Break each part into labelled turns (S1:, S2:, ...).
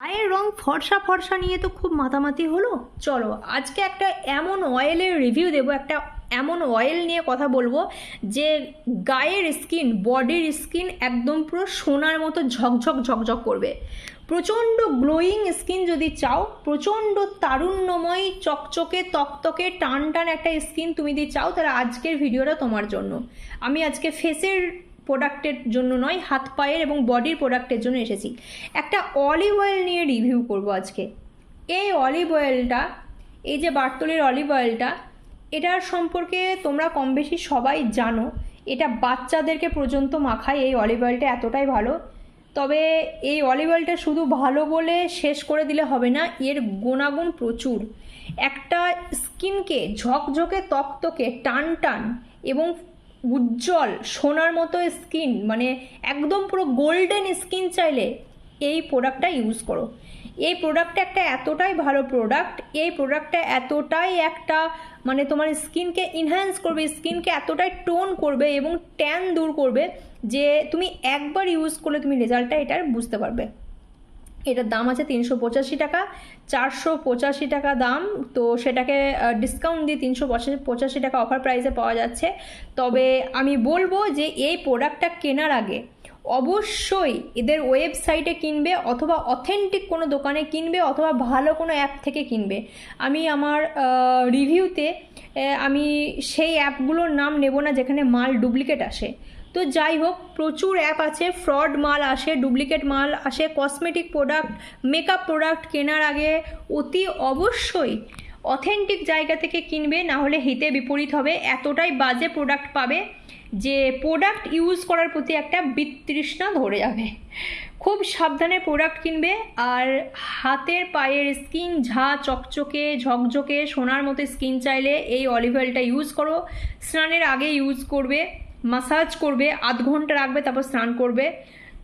S1: গায়ের রং ফর্সা ফর্সা নিয়ে তো খুব মাতামাতি হলো। চলো, আজকে একটা এমন অয়েলের রিভিউ দেবো, একটা এমন অয়েল নিয়ে কথা বলব যে গায়ের স্কিন বডির স্কিন একদম পুরো সোনার মতো ঝকঝক ঝকঝক করবে। প্রচণ্ড গ্লোয়িং স্কিন যদি চাও, প্রচণ্ড তারুণ্যময়, চকচকে, তকতকে, টান টান একটা স্কিন তুমি যদি চাও, তাহলে আজকের ভিডিওটা তোমার জন্য। আমি আজকে ফেসের প্রোডাক্টের জন্য নয়, হাত পায়ের এবং বডির প্রোডাক্টের জন্য এসেছি। একটা অলিভ অয়েল নিয়ে রিভিউ করব আজকে। এই অলিভ অয়েলটা এই যে বার্তলির অলিভ অয়েলটা এটার সম্পর্কে তোমরা কম বেশি সবাই জানো। এটা বাচ্চাদেরকে পর্যন্ত মাখায় এই অলিভ অয়েলটা এতটাই ভালো। তবে এই অলিভ অয়েলটা শুধু ভালো বলে শেষ করে দিলে হবে না, এর গুণাগুণ প্রচুর। একটা স্কিনকে ঝকঝকে তকতকে টান টান এবং উজ্জ্বল, সোনার মতো স্কিন মানে একদম পুরো গোল্ডেন স্কিন চাইলে এই প্রোডাক্টটা ইউজ করো। এই প্রোডাক্টটা একটা এতটাই ভালো প্রোডাক্ট এই প্রোডাক্টটা এতটাই একটা মানে তোমার স্কিনকে ইনহ্যান্স করবে স্কিনকে এতটাই টোন করবে এবং ট্যান দূর করবে যে তুমি একবার ইউজ করলে তুমি রেজাল্টটা এটার বুঝতে পারবে। এটার দাম আছে তিনশো পঁচাশি টাকা, চারশো পঁচাশি টাকা দাম। তো সেটাকে ডিসকাউন্ট দিয়ে তিনশো পঁচাশি টাকা অফার প্রাইসে পাওয়া যাচ্ছে। তবে আমি বলব যে এই প্রোডাক্টটা কেনার আগে অবশ্যই এদের ওয়েবসাইটে কিনবে অথবা অথেন্টিক কোনো দোকানে কিনবে অথবা ভালো কোনো অ্যাপ থেকে কিনবে। আমি আমার রিভিউতে আমি সেই অ্যাপগুলোর নাম নেব না যেখানে মাল ডুপ্লিকেট আসে। তো যাই হোক, প্রচুর অ্যাপ আছে ফ্রড মাল আসে ডুপ্লিকেট মাল আসে কসমেটিক প্রোডাক্ট মেকআপ প্রোডাক্ট কেনার আগে অতি অবশ্যই অথেন্টিক জায়গা থেকে কিনবে, না হলে হিতে বিপরীত হবে। এতটাই বাজে প্রোডাক্ট পাবে যে প্রোডাক্ট ইউজ করার প্রতি একটা বিতৃষ্ণা ধরে যাবে। খুব সাবধানে প্রোডাক্ট কিনবে আর হাতের পায়ের স্কিন ঝা, চকচকে, ঝকঝকে, সোনার মতো স্কিন চাইলে এই অলিভ অয়েলটা ইউজ করো। স্নানের আগে ইউজ করবে মাসাজ করবে, আধ ঘণ্টা রাখবে, তারপর স্নান করবে।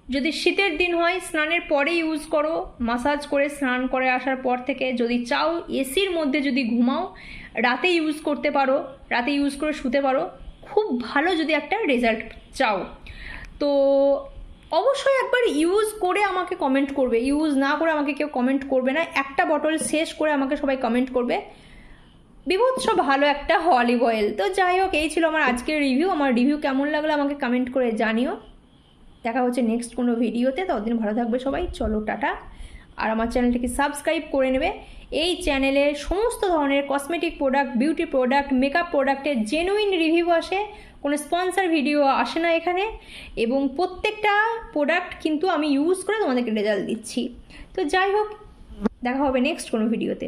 S1: যদি শীতের দিন হয়, স্নানের পরে ইউজ করো। মাসাজ করে স্নান করে আসার পর থেকে যদি চাও, এসির মধ্যে যদি ঘুমাও, রাতে ইউজ করতে পারো, রাতে ইউজ করে শুতে পারো। খুব ভালো যদি একটা রেজাল্ট চাও। তো অবশ্যই একবার ইউজ করে আমাকে কমেন্ট করবে। ইউজ না করে আমাকে কেউ কমেন্ট করবে না। একটা বটল শেষ করে আমাকে সবাই কমেন্ট করবে। বিভৎস ভালো একটা অলিভ অয়েল তো যাই হোক, এই ছিল আমার আজকের রিভিউ আমার রিভিউ কেমন লাগল আমাকে কমেন্ট করে জানিও। দেখা হচ্ছে নেক্সট কোনো ভিডিওতে ততদিন ভালো থাকবে সবাই। চলো, টাটা। আর আমার চ্যানেলটিকে সাবস্ক্রাইব করে নেবে। এই চ্যানেলে সমস্ত ধরনের cosmetic product beauty product makeup প্রোডাক্টের জেনুইন রিভিউ আসে। কোনো স্পন্সার ভিডিও আসে না এখানে। এবং প্রত্যেকটা প্রোডাক্ট কিন্তু আমি ইউজ করে তোমাদেরকে রেজাল্ট দিচ্ছি। তো যাই হোক, দেখা হবে নেক্সট কোনো ভিডিওতে